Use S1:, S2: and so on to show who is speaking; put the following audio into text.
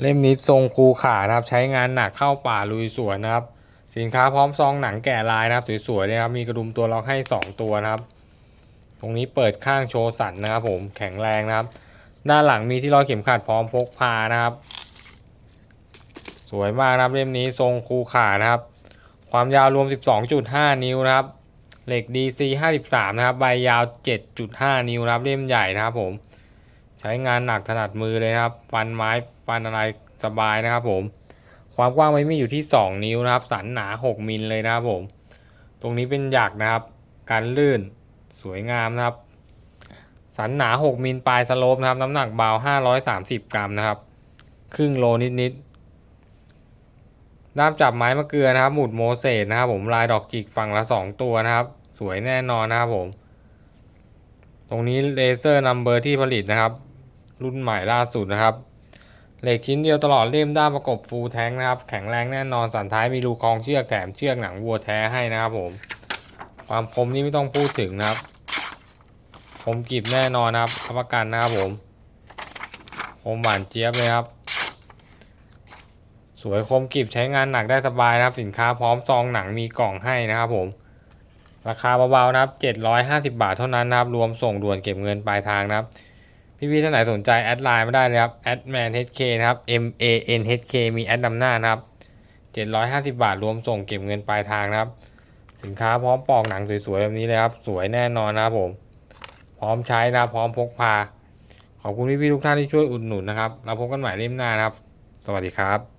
S1: เล่มนี้ทรงคูขานะครับใช้งานหนักเข้าป่าลุยสวนนะครับ สินค้าพร้อมซองหนังแกะลายนะครับสวยๆเลยนะครับมีกระดุมตัวล็อกให้ 2 ตัวนะครับ ตรงนี้เปิดข้างโชว์สันนะครับผมแข็งแรงนะครับ ด้านหลังมีที่ร้อยเข็มขัดพร้อมพกพานะครับ สวยมากนะครับเล่มนี้ทรงคูขานะครับ ความยาวรวม 12.5 นิ้วนะครับเหล็ก DC 53 นะครับ ใบยาว 7.5 นิ้วนะครับ เล่มใหญ่นะครับผม ช้งานหนักถนัดมือเลยนะครับ ฟันไม้ฟันอะไรสบายนะครับ ผม ความกว้างไม่มีอยู่ที่ 2 นิ้วนะครับ สันหนา 6มิลเลยนะครับผม ตรงนี้เป็นหยักนะครับ การลื่นสวยงามนะครับ สันหนา 6มิลปลายสโลปนะครับ น้ำหนักเบา 530 กรัมนะครับ ครึ่งโลนิดๆด้ามจับไม้มะเกลือนะครับ หมุดโมเสสนะครับ ผมลายดอกจิกฝั่งละ 2 ตัวนะครับ สวยแน่นอนนะครับผมตรงนี้เลเซอร์นัมเบอร์ที่ผลิตนะครับ รุ่นใหม่ล่าสุดนะครับ เหล็กชิ้นเดียวตลอดเล่มด้ามประกบฟูลแทงนะครับ แข็งแรงแน่นอนสันท้ายมีรูคล้องเชือกแถมเชือกหนังวัวแท้ให้นะครับผม ความคมนี่ไม่ต้องพูดถึงนะครับคมกริบแน่นอนนะครับรับประกันนะครับผมคมหวานเจี๊ยบเลยครับสวยคมกริบใช้งานหนักได้สบายนะครับ สินค้าพร้อมซองหนังมีกล่องให้นะครับผม ราคาเบาๆนะครับ 750 บาทเท่านั้นนะครับ รวมส่งด่วนเก็บเงินปลายทางนะครับ พี่ๆท่านไหนสนใจแอดไลน์มาได้เลยครับ a d m a n h k นะครับ M A N H K มีแอดนำหน้านะครับ750บาทรวมส่งเก็บเงินปลายทางนะครับ สินค้าพร้อมปอกหนังสวยๆแบบนี้เลยครับ สวยแน่นอนนะครับผม พร้อมใช้นะครับพร้อมพกพา ขอบคุณพี่ๆทุกท่านที่ช่วยอุดหนุนนะครับเราพบกันใหม่เล่มหน้านะครับ สวัสดีครับ